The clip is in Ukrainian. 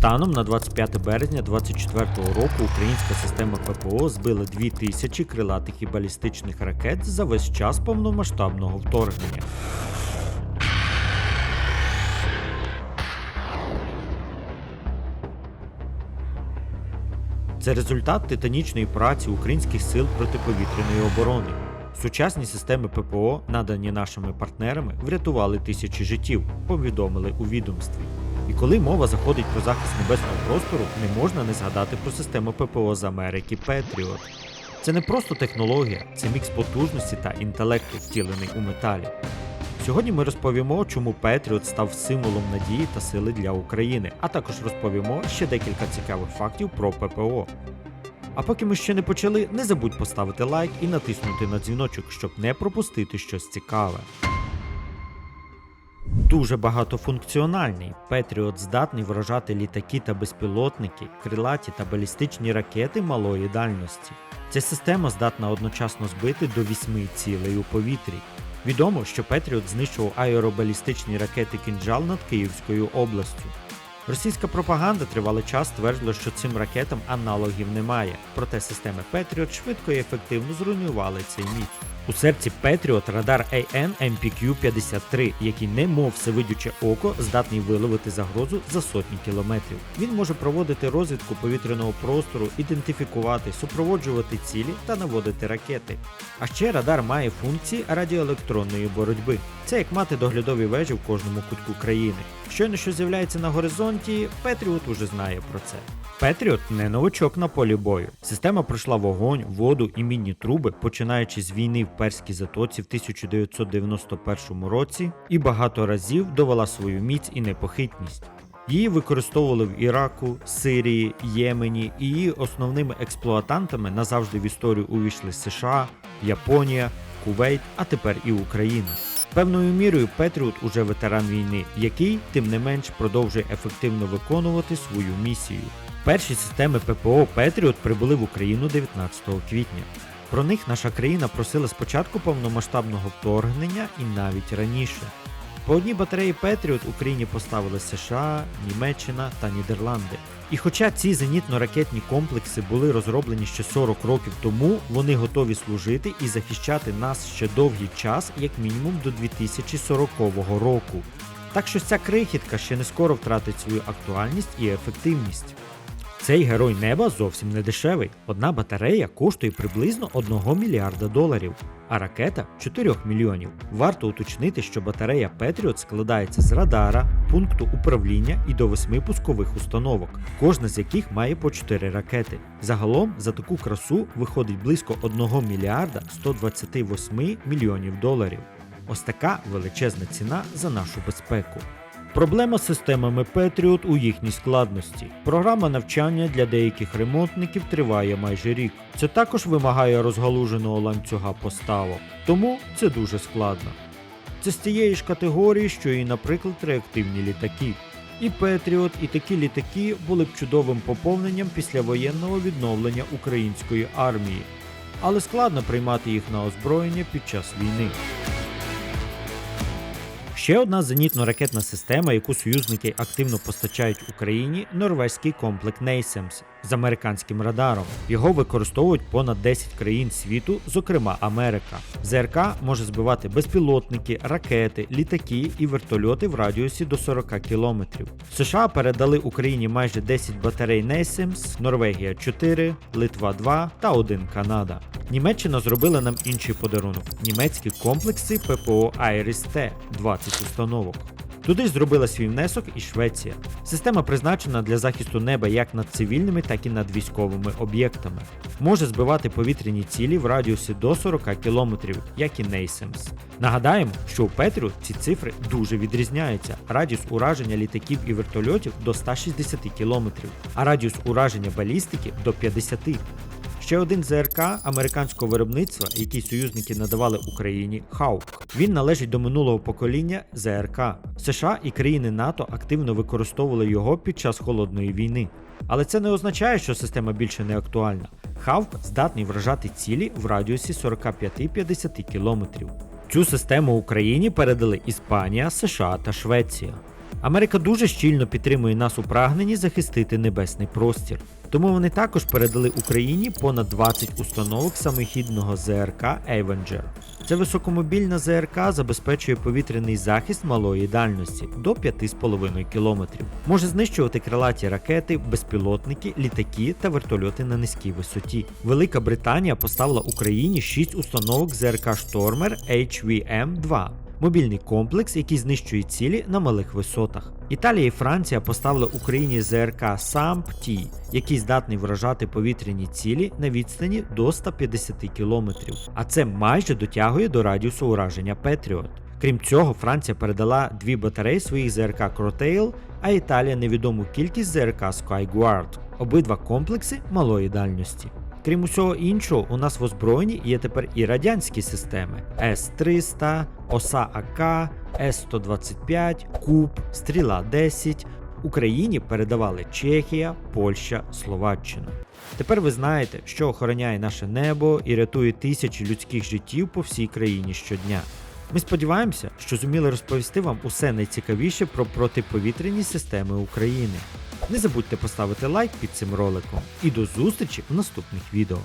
Станом на 25 березня 2024 року українська система ППО збила 2000 крилатих і балістичних ракет за весь час повномасштабного вторгнення. Це результат титанічної праці українських сил протиповітряної оборони. Сучасні системи ППО, надані нашими партнерами, врятували тисячі життів, повідомили у відомстві. Коли мова заходить про захист небесного простору, не можна не згадати про систему ППО з Америки Patriot. Це не просто технологія, це мікс потужності та інтелекту, втілений у металі. Сьогодні ми розповімо, чому Patriot став символом надії та сили для України, а також розповімо ще декілька цікавих фактів про ППО. А поки ми ще не почали, не забудь поставити лайк і натиснути на дзвіночок, щоб не пропустити щось цікаве. Дуже багатофункціональний. Петріот здатний вражати літаки та безпілотники, крилаті та балістичні ракети малої дальності. Ця система здатна одночасно збити до 8 цілей у повітрі. Відомо, що Петріот знищував аеробалістичні ракети Кінжал над Київською областю. Російська пропаганда тривалий час стверджувала, що цим ракетам аналогів немає, проте системи Patriot швидко і ефективно зруйнували цей міф. У серці Patriot радар AN MPQ-53, який немов всевидюче око здатний виловити загрозу за сотні кілометрів. Він може проводити розвідку повітряного простору, ідентифікувати, супроводжувати цілі та наводити ракети. А ще радар має функції радіоелектронної боротьби. Це як мати доглядові вежі в кожному кутку країни. Щойно що з'являється на горизонті, Петріот уже знає про це. Петріот не новачок на полі бою. Система пройшла вогонь, воду і мінні труби, починаючи з війни в Перській затоці в 1991 році, і багато разів довела свою міць і непохитність. Її використовували в Іраку, Сирії, Ємені, і її основними експлуатантами назавжди в історію увійшли США, Японія, Кувейт, а тепер і Україна. Певною мірою Петріот уже ветеран війни, який, тим не менш, продовжує ефективно виконувати свою місію. Перші системи ППО Петріот прибули в Україну 19 квітня. Про них наша країна просила спочатку повномасштабного вторгнення і навіть раніше. По одній батареї Петріот Україні поставили США, Німеччина та Нідерланди. І хоча ці зенітно-ракетні комплекси були розроблені ще 40 років тому, вони готові служити і захищати нас ще довгий час, як мінімум до 2040 року. Так що ця крихітка ще не скоро втратить свою актуальність і ефективність. Цей герой неба зовсім не дешевий. Одна батарея коштує приблизно 1 мільярда доларів, а ракета 4 мільйонів. Варто уточнити, що батарея Patriot складається з радара, пункту управління і до 8 пускових установок, кожна з яких має по 4 ракети. Загалом за таку красу виходить близько 1 мільярда 128 мільйонів доларів. Ось така величезна ціна за нашу безпеку. Проблема з системами Patriot у їхній складності. Програма навчання для деяких ремонтників триває майже рік. Це також вимагає розгалуженого ланцюга поставок, тому це дуже складно. Це з тієї ж категорії, що і, наприклад, реактивні літаки. І Patriot, і такі літаки були б чудовим поповненням післявоєнного відновлення української армії, але складно приймати їх на озброєння під час війни. Ще одна зенітно-ракетна система, яку союзники активно постачають Україні норвезький комплекс NASAMS з американським радаром. Його використовують понад 10 країн світу, зокрема Америка. ЗРК може збивати безпілотники, ракети, літаки і вертольоти в радіусі до 40 кілометрів. США передали Україні майже 10 батарей NASAMS, Норвегія 4, Литва 2 та 1 Канада. Німеччина зробила нам інший подарунок: німецькі комплекси ППО Iris-T 20 установок. Туди зробила свій внесок і Швеція. Система призначена для захисту неба як над цивільними, так і над військовими об'єктами. Може збивати повітряні цілі в радіусі до 40 км, як і NASAMS. Нагадаємо, що у Петрю ці цифри дуже відрізняються. Радіус ураження літаків і вертольотів до 160 км, а радіус ураження балістики до 50 Ще один ЗРК американського виробництва, який союзники надавали Україні, Хаук. Він належить до минулого покоління ЗРК. США і країни НАТО активно використовували його під час холодної війни. Але це не означає, що система більше не актуальна. Хавк здатний вражати цілі в радіусі 45-50 кілометрів. Цю систему Україні передали Іспанія, США та Швеція. Америка дуже щільно підтримує нас у прагненні захистити небесний простір. Тому вони також передали Україні понад 20 установок самохідного ЗРК Avenger. Це високомобільна ЗРК забезпечує повітряний захист малої дальності до 5,5 км. Може знищувати крилаті ракети, безпілотники, літаки та вертольоти на низькій висоті. Велика Британія поставила Україні 6 установок ЗРК Stormer HVM-2 мобільний комплекс, який знищує цілі на малих висотах. Італія і Франція поставили Україні ЗРК САМП-Т, який здатний вражати повітряні цілі на відстані до 150 км, а це майже дотягує до радіусу ураження Петріот. Крім цього, Франція передала дві батареї своїх ЗРК Кротейл, а Італія невідому кількість ЗРК Skyguard. Обидва комплекси малої дальності. Крім усього іншого, у нас в озброєнні є тепер і радянські системи С-300, ОСА АК, С-125, Куб, Стріла 10. Україні передавали Чехія, Польща, Словаччина. Тепер ви знаєте, що охороняє наше небо і рятує тисячі людських життів по всій країні щодня. Ми сподіваємося, що зуміли розповісти вам усе найцікавіше про протиповітряні системи України. Не забудьте поставити лайк під цим роликом і до зустрічі в наступних відео.